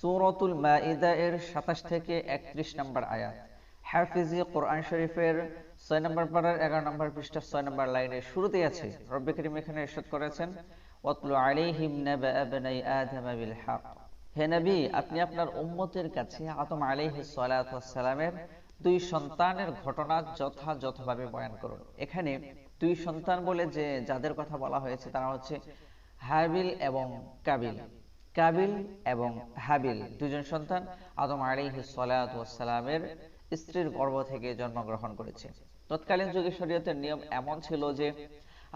সূরাতুল মাইদা এর 27 থেকে 31 নম্বর আয়াত। হাফিজি কোরআন শরীফের 6 নম্বর পারার 11 নম্বর পৃষ্ঠা 6 নম্বর লাইনের শুরুতেই আছে। রব্বি করিম এখানে ইরশাদ করেছেন, ওয়াতলু আলাইহিম নাবা আদম বিল হক। হে নবী, আপনি আপনার উম্মতের কাছে আদম আলাইহিস সালাতু দুই সন্তানের ঘটনা যথাযথভাবে বয়ান করুন। এখানে দুই সন্তান বলে যে যাদের কথা বলা হয়েছে তারা হচ্ছে হাবিল এবং কাবিল। কাবিল এবং হাবিল, দুজন সন্তান আদম ওয়াস সালামের স্ত্রীর গর্ভ থেকে জন্মগ্রহণ করেছে। তৎকালীন যুগে শরীয়তের নিয়ম এমন ছিল যে,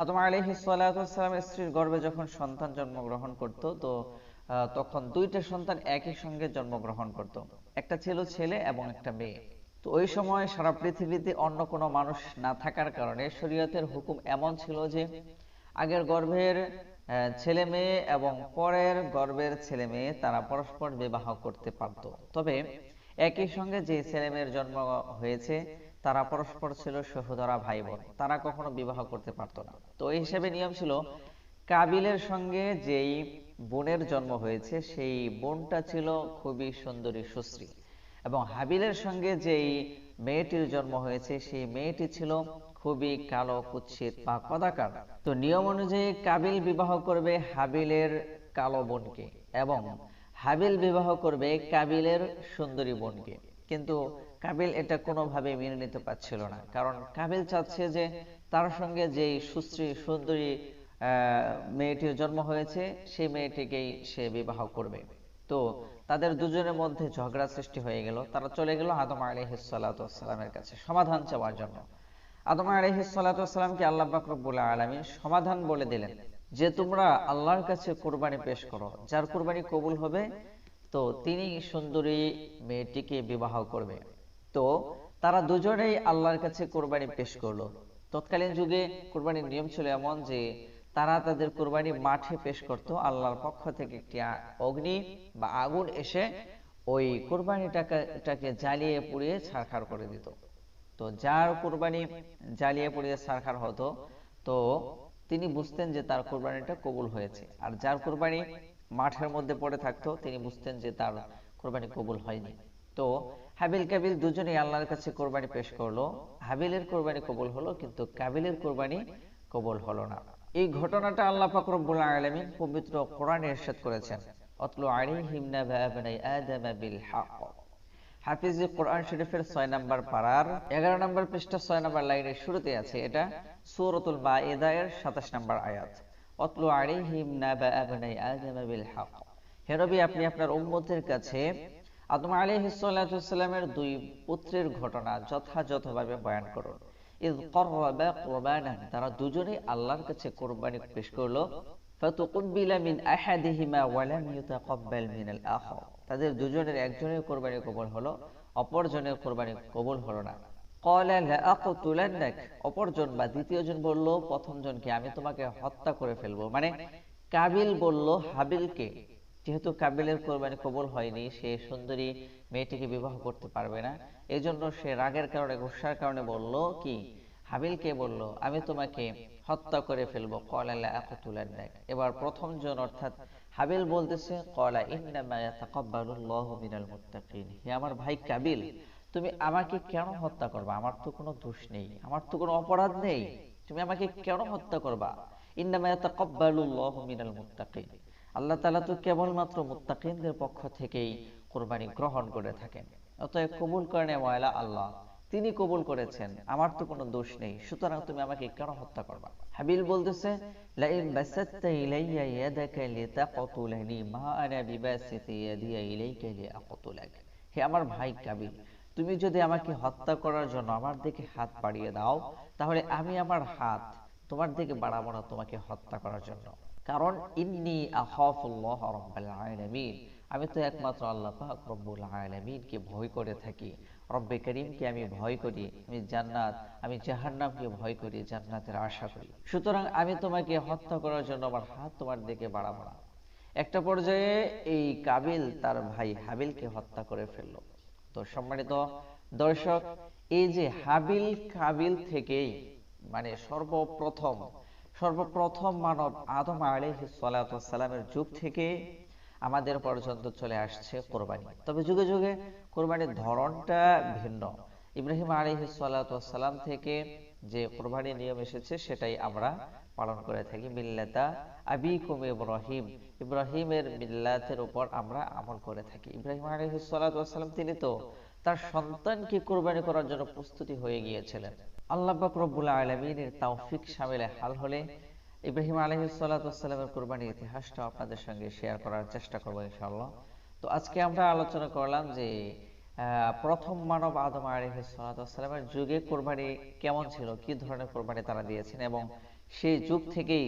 আদম ওয়াস সালামের স্ত্রীর গর্ভে যখন সন্তান জন্মগ্রহণ করত, তো তখন দুইটা সন্তান একই সঙ্গে জন্মগ্রহণ করত। একটা ছিল ছেলে এবং একটা মেয়ে। তো ওই সময় সারা পৃথিবীতে অন্য কোনো মানুষ না থাকার কারণে শরীয়তের হুকুম এমন ছিল যে, আগের গর্ভের ছেলে মেয়ে এবং পরের গর্ভের ছেলে মেয়ে তারা পরস্পর বিবাহ করতে পারত। তবে একই সঙ্গে যে ছেলে মেয়ের জন্ম হয়েছে, তারা পরস্পর ছিল সহোদরা ভাই বোন তারা কখনো বিবাহ করতে পারতো না। তো এই হিসেবে নিয়ম ছিল, কাবিলের সঙ্গে যেই বোনের জন্ম হয়েছে, সেই বোনটা ছিল খুবই সুন্দরী, সুশ্রী। এবং হাবিলের সঙ্গে যেই মেয়েটির জন্ম হয়েছে, সেই মেয়েটি ছিল খুবই কালো, কুৎসিত বা কদাকার। তো নিয়ম অনুযায়ী কাবিল বিবাহ করবে হাবিলের কালো বোনকে এবং হাবিল বিবাহ করবে কাবিলের সুন্দরী বোনকে। কিন্তু কাবিল এটা কোনোভাবে মেনে নিতে পারছিল না। কারণ কাবিল চাচ্ছে যে তার সঙ্গে যেই সুশ্রী, সুন্দরী মেয়েটির জন্ম হয়েছে, সেই মেয়েটিকেই সে বিবাহ করবে। তো তাদের দুজনের মধ্যে ঝগড়া সৃষ্টি হয়ে গেল। তারা চলে গেল আদম আলাইহিসালামের কাছে সমাধান চাওয়ার জন্য। আদম আলাইহিসালামকে আল্লাহ বাকরবুল আলমী সমাধান বলে দিলেন যে তোমরা আল্লাহর কাছে কোরবানি পেশ করো। যার কোরবানি কবুল হবে, তো তিনি সুন্দরী মেয়েটিকে বিবাহ করবে। তো তারা দুজনেই আল্লাহর কাছে কোরবানি পেশ করল। তৎকালীন যুগে কোরবানির নিয়ম ছিল এমন যে, তারা তাদের কোরবানি মাঠে পেশ করত, আল্লাহর পক্ষ থেকে একটি অগ্নি বা আগুন এসে ওই কোরবানিটাকে জ্বালিয়ে পুড়িয়ে ছারখার করে দিত। তো যার কোরবানি জ্বালিয়ে পুড়িয়ে ছারখার হতো, তো তিনি বুঝতেন যে তার কোরবানিটা কবুল হয়েছে। আর যার কোরবানি মাঠের মধ্যে পড়ে থাকতো, তিনি বুঝতেন যে তার কোরবানি কবুল হয়নি। তো হাবিল, কাবিল দুজনেই আল্লাহর কাছে কোরবানি পেশ করল। হাবিলের কোরবানি কবুল হলো, কিন্তু কাবিলের কোরবানি কবুল হলো না। এই ঘটনাটা আল্লাহ পাক রব্বুল পবিত্র কোরআনে ইরশাদ করেছেন। অতলু আবনাই আদম বিল হক। হাফিজ কোরআন শরীফের 6 নাম্বার পারার 11 নাম্বার পৃষ্ঠা 6 নাম্বার লাইনের শুরুতে আছে এটা সূরাতুল মাইদা এর 27 নাম্বার আয়াত। অতলু আলাইহিম নাবা আবনাই আদম বিল হক। হে নবী আপনি আপনার উম্মতের কাছে আদম দুই পুত্রের ঘটনা যথাযথভাবে বয়ান করুন। কররাবা কুরবানান, তারা দুজনেই আল্লাহর কাছে কুরবানি পেশ করল। তাদের দুজনের একজনের কুরবানি কবুল হলো, অপরজনের কুরবানি কবুল হলো না। অপরজন বা দ্বিতীয়জন বলল প্রথম জনকে আমি তোমাকে হত্যা করে ফেলব। মানে কাবিল বলল, হাবিলকে। যেহেতু কাবিলের কোরবানি কবুল হয়নি, সে সুন্দরী মেয়েটিকে বিবাহ করতে পারবে না। এজন্য সে রাগের কারণে গুসার কারণে বলল কি হাবিলকে বলল, আমি তোমাকে হত্যা করে ফেলব। কলালা এবার প্রথম জন অর্থাৎ হাবিল বলতেছে, কলা মিনাল মুত্তাকিন। হে আমার ভাই কাবিল, তুমি আমাকে কেন হত্যা করবা? আমার তো কোনো দোষ নেই। আমার তো কোনো অপরাধ নেই। তুমি আমাকে কেন হত্যা করবা? মিনাল মুত্তাকিন। আল্লাহ তাআলা তো কেবলমাত্র মুত্তাকিনদের পক্ষ থেকেই কোরবানি গ্রহণ করে থাকেন। অতএব কবুল করেন ওয়ালা আল্লাহ। তিনি কবুল করেছেন। আমার তো কোনো দোষ নেই। সুতরাং তুমি আমাকে কেন হত্যা করবা? হাবিল বলতেছে লাইন বাসাত্তা ইলাইয়া ইয়াদাকা লিতাকতুলানি মা আনা বিবাসিতি ইয়াদিয়া ইলাইকা লিআকতুলাক হে আমার ভাই কাবিল তুমি যদি আমাকে হত্যা করার জন্য আমার দিকে হাত বাড়িয়ে দাও তাহলে আমি আমার হাত তোমার দিকে বাড়াবো না তোমাকে হত্যা করার জন্য। কারণ ইন্নি আখাফুল্লাহ রাব্বাল আলামিন। আমি তো একমাত্র আল্লাহ পাক রব্বুল আলামিনকে ভয় করে থাকি। রব্বে করিমকে আমি ভয় করি আমি জান্নাত আমি জাহান্নামকে ভয় করি জান্নাতের আশা করি। সুতরাং আমি তোমাকে হত্যা করার জন্য আমার হাত তোমার দিকে বাড়াবো না। একটা পর্যায়ে এই কাবিল তার ভাই হাবিলকে হত্যা করে ফেলল। তো সম্মানিত দর্শক এই যে হাবিল কাবিল থেকেই মানে সর্বপ্রথম সর্বপ্রথম মানব আদম আলাইহিস সালামের যুগ থেকে আমাদের পর্যন্ত চলে আসছে কোরবানি। তবে যুগে যুগে কোরবানির ধরনটা ভিন্ন। ইব্রাহিম আলাইহিস সালাম থেকে যে কোরবানির নিয়ম এসেছে, সেটাই আমরা পালন করে থাকি। মিল্লাতা আবিকুম ইব্রাহিম। ইব্রাহিমের মিল্লাতের উপর আমরা আমল করে থাকি। ইব্রাহিম আলাইহিস সালাম, তিনি তো তার সন্তানকে কোরবানি করার জন্য প্রস্তুতি হয়ে গিয়েছিলেন। আল্লাহ পাক রব্বুল আলামিনের তৌফিক শামিলে হাল হলে ইব্রাহিম আলাইহিস সালামের কোরবানির ইতিহাসটা আপনাদের সঙ্গে শেয়ার করার চেষ্টা করব ইনশাআল্লাহ। তো আজকে আমরা আলোচনা করলাম যে প্রথম মানব আদম আলাইহিস সালামের যুগে কোরবানি কেমন ছিল, কি ধরনের কোরবানি তারা দিয়েছেন এবং সেই যুগ থেকেই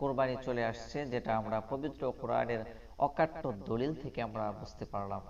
কোরবানি চলে আসছে, যেটা আমরা পবিত্র কোরআনের অকাট্য দলিল থেকে আমরা বুঝতে পারলাম।